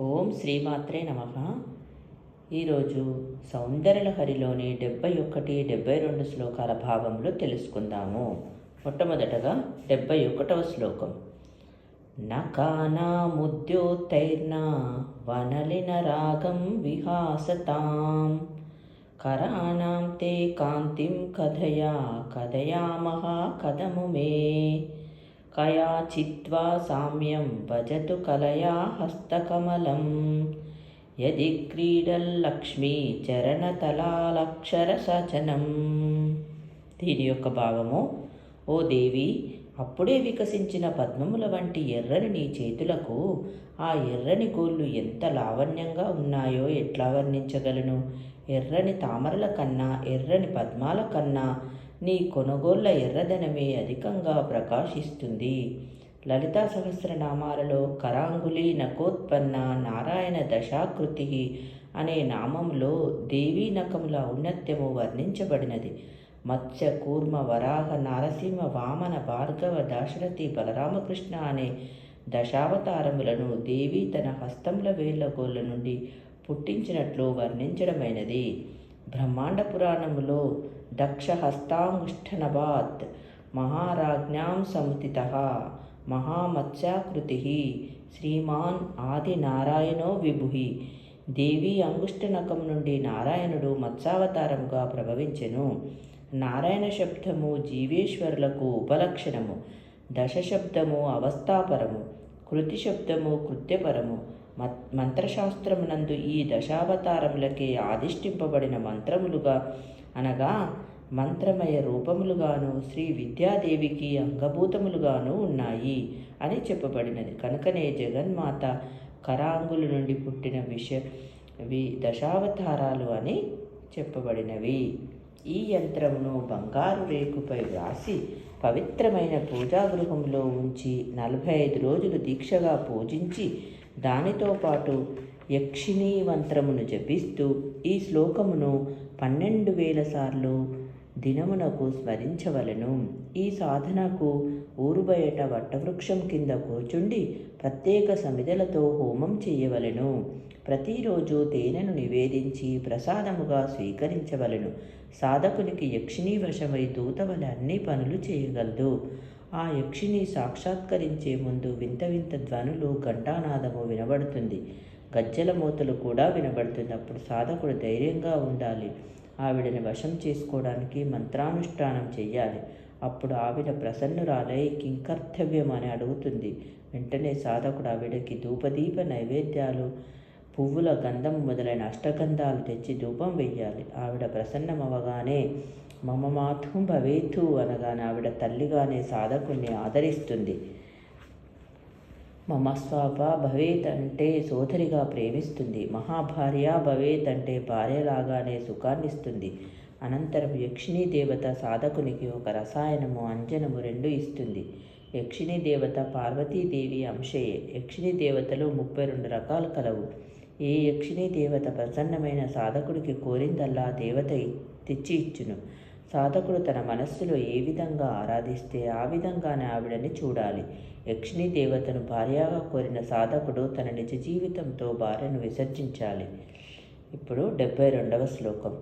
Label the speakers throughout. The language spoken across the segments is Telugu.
Speaker 1: ఓం శ్రీమాత్రే నమ. ఈరోజు సౌందర్యలహరిలోని డెబ్బై ఒకటి డెబ్బై రెండు శ్లోకాల భావంలో తెలుసుకుందాము. మొట్టమొదటగా డెబ్బై ఒకటవ శ్లోకం. నకానాముద్యోత్తైర్నా వనలిన రాగం విహాసతాం. కరాణాం తే కాంతిం కథయా కథయామహ కథము మే కయా చిత్వా సామ్యం భజతు కలయా హస్తకమలం. యది క్రీడల్లక్ష్మీ చరణతలాలక్షరసచనం దీని యొక్క భావము ఓ దేవి అప్పుడే వికసించిన పద్మముల వంటి ఎర్రని నీ చేతులకు ఆ ఎర్రని గోళ్ళు ఎంత లావణ్యంగా ఉన్నాయో ఎట్లా వర్ణించగలను? ఎర్రని తామరల కన్నా ఎర్రని పద్మాల కన్నా నీ కొనుగోళ్ళ ఎర్రదనమే అధికంగా ప్రకాశిస్తుంది. లలితా సహస్రనామాలలో కరాంగులి నకోత్పన్న నారాయణ దశాకృతి అనే నామంలో దేవీ నకముల ఔన్నత్యము వర్ణించబడినది. మత్స్య కూర్మ వరాహ నారసింహ వామన భార్గవ దాశరథి బలరామకృష్ణ అనే దశావతారములను దేవి తన హస్తముల వేళ్ళ గోళ్ళ నుండి పుట్టించినట్లు వర్ణించడమైనది. బ్రహ్మాండ పురాణములో దక్షహస్తాంగుష్ఠనవాత్ మహారాజ్ఞాం సముతిత మహామత్స్యాకృతి శ్రీమాన్ ఆదినారాయణో విభుహి దేవి అంగుష్ఠనకం నుండి నారాయణుడు మత్స్యావతారముగా ప్రభవించెను. నారాయణ శబ్దము జీవేశ్వరులకు ఉపలక్షణము. దశ శబ్దము అవస్థాపరము. కృతి శబ్దము కృత్యపరము. మంత్రశాస్త్రమునందు ఈ దశావతారములకే ఆదిష్టింపబడిన మంత్రములుగా అనగా మంత్రమయ రూపములుగాను శ్రీ విద్యాదేవికి అంగభూతములుగాను ఉన్నాయి అని చెప్పబడినది. కనుకనే జగన్మాత కరాంగుల నుండి పుట్టిన విష వి దశావతారాలు అని చెప్పబడినవి. ఈ యంత్రమును బంగారు రేకుపై వ్రాసి పవిత్రమైన పూజాగృహంలో ఉంచి నలభై ఐదు రోజులు దీక్షగా పూజించి దానితో పాటు యక్షిణీ మంత్రమును జపిస్తూ ఈ శ్లోకమును పన్నెండు వేల సార్లు దినమునకు స్మరించవలను. ఈ సాధనకు ఊరు బయట వట్టవృక్షం కింద కూర్చుండి ప్రత్యేక సమిదలతో హోమం చేయవలెను. ప్రతిరోజు తేనెను నివేదించి ప్రసాదముగా స్వీకరించవలెను. సాధకునికి యక్షిణీ వశమై దూతవల అన్ని పనులు చేయగలదు. ఆ యక్షిని సాక్షాత్కరించే ముందు వింత వింత ధ్వనులు ఘంటానాదము వినబడుతుంది. గజ్జల మూతలు కూడా వినబడుతుంది అప్పుడు సాధకుడు ధైర్యంగా ఉండాలి. ఆవిడని వశం చేసుకోవడానికి మంత్రానుష్ఠానం చెయ్యాలి. అప్పుడు ఆవిడ ప్రసన్నురాలై కింకర్తవ్యం అని అడుగుతుంది. వెంటనే సాధకుడు ఆవిడకి ధూపదీప నైవేద్యాలు పువ్వుల గంధం మొదలైన అష్టగంధాలు తెచ్చి ధూపం వెయ్యాలి. ఆవిడ ప్రసన్నమవగానే మమ మాతృం భవేతు అనగానే ఆవిడ తల్లిగానే సాధకుణ్ణి ఆదరిస్తుంది. మమస్వాప భవేత్ అంటే సోదరిగా ప్రేమిస్తుంది. మహాభార్య భవేత్ అంటే భార్యలాగానే సుఖాన్నిస్తుంది. అనంతరం యక్షిణీ దేవత సాధకునికి ఒక రసాయనము అంజనము రెండు ఇస్తుంది. యక్షిణీ దేవత పార్వతీదేవి అంశయే. యక్షిణీ దేవతలు ముప్పై రెండు రకాలు కలవు. ఏ యక్షిణీ దేవత ప్రసన్నమైన సాధకుడికి కోరిందల్లా దేవత తెచ్చి ఇచ్చును. సాధకుడు తన మనస్సులో ఏ విధంగా ఆరాధిస్తే ఆ విధంగానే ఆవిడని చూడాలి. యక్షిణీ దేవతను భార్యగా కోరిన సాధకుడు తన నిజ జీవితంతో భార్యను విసర్జించాలి. ఇప్పుడు డెబ్బై రెండవ శ్లోకం.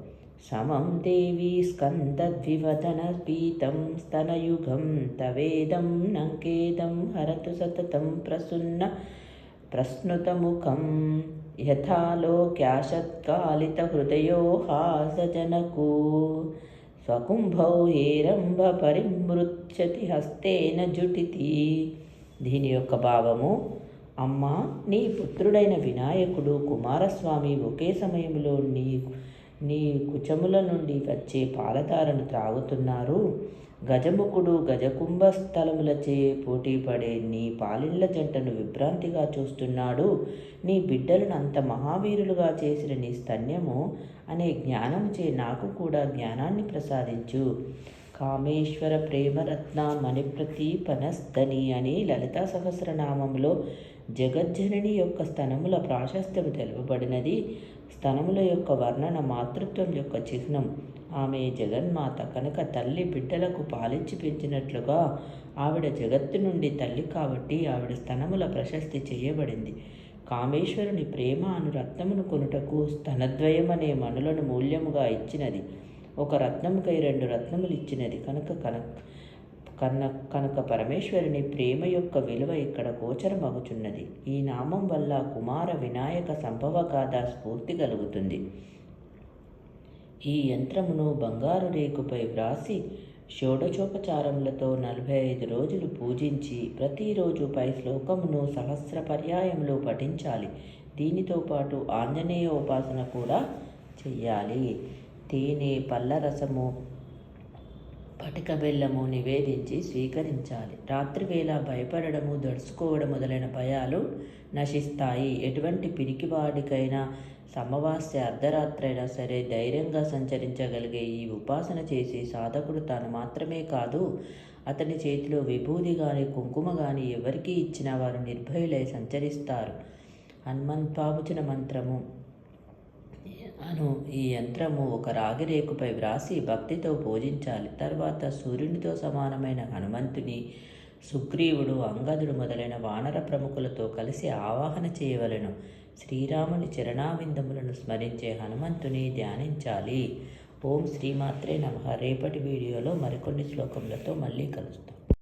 Speaker 1: సమం దేవి స్కందద్వివదన పీతం స్తనయుగం తవేదం నంకేదం హరతు సతతం ప్రసున్న ప్రశ్నుతముఖం యథాలోక్యాశత్కాలిత హృదయో హాసజనకు స్వకుంభౌ ఏరంభ పరిమృత్యతి హస్తేన జుటితి దీని యొక్క భావము అమ్మ నీ పుత్రుడైన వినాయకుడు కుమారస్వామి ఒకే సమయంలో నీ నీ కుచముల నుండి వచ్చే పాలధారను త్రాగుతున్నారు. గజముఖుడు గజకుంభ స్థలములచే పోటీపడే నీ పాలిళ్ళ జంటను విభ్రాంతిగా చూస్తున్నాడు. నీ బిడ్డలను అంత మహావీరులుగా చేసిన నీ స్తన్యము అనే జ్ఞానముచే నాకు కూడా జ్ఞానాన్ని ప్రసాదించు. కామేశ్వర ప్రేమరత్న మణిప్రతీపనస్తని అని లలితా సహస్రనామంలో జగజ్జనని యొక్క స్తనముల ప్రాశస్త్యము తెలుపబడినది. స్తనముల యొక్క వర్ణన మాతృత్వం యొక్క చిహ్నం. ఆమె జగన్మాత కనుక తల్లి బిడ్డలకు పాలిచ్చి పెంచినట్లుగా ఆవిడ జగత్తు నుండి తల్లి కాబట్టి ఆవిడ స్తనముల ప్రశస్తి చేయబడింది. కామేశ్వరుని ప్రేమ అను రత్నమును కొనుటకు స్తనద్వయమనే మనులను మూల్యముగా ఇచ్చినది. ఒక రత్నముకై రెండు రత్నములు ఇచ్చినది కనుక కనక్ కన్న కనుక పరమేశ్వరుని ప్రేమ యొక్క విలువ ఇక్కడ గోచరమగుచున్నది. ఈ నామం వల్ల కుమార వినాయక సంభవ గాథ స్ఫూర్తి కలుగుతుంది. ఈ యంత్రమును బంగారు రేకుపై వ్రాసి షోడచోపచారములతో నలభై ఐదు రోజులు పూజించి ప్రతిరోజు పై శ్లోకమును సహస్ర పర్యాయములు పఠించాలి. దీనితో పాటు ఆంజనేయ ఉపాసన కూడా చెయ్యాలి. తేనె పళ్ళ రసము పటిక బెల్లము నివేదించి స్వీకరించాలి. రాత్రివేళ భయపడడము దడుచుకోవడం మొదలైన భయాలు నశిస్తాయి. ఎటువంటి పిరికివాడికైనా సమవాస్య అర్ధరాత్రైనా సరే ధైర్యంగా సంచరించగలిగే ఈ ఉపాసన చేసి సాధకుడు తాను మాత్రమే కాదు అతని చేతిలో విభూది కానీ కుంకుమ కానీ ఎవరికి ఇచ్చినా వారు నిర్భయులై సంచరిస్తారు. హనుమంతాపుచిన మంత్రము. అను ఈ యంత్రము ఒక రాగి రేకుపై వ్రాసి భక్తితో పూజించాలి. తర్వాత సూర్యునితో సమానమైన హనుమంతుని సుగ్రీవుడు అంగదుడు మొదలైన వానర ప్రముఖులతో కలిసి ఆవాహన చేయవలెను. శ్రీరాముని చరణావిందములను స్మరించే హనుమంతుని ధ్యానించాలి. ఓం శ్రీమాత్రే నమ. రేపటి వీడియోలో మరికొన్ని శ్లోకములతో మళ్ళీ కలుస్తాం.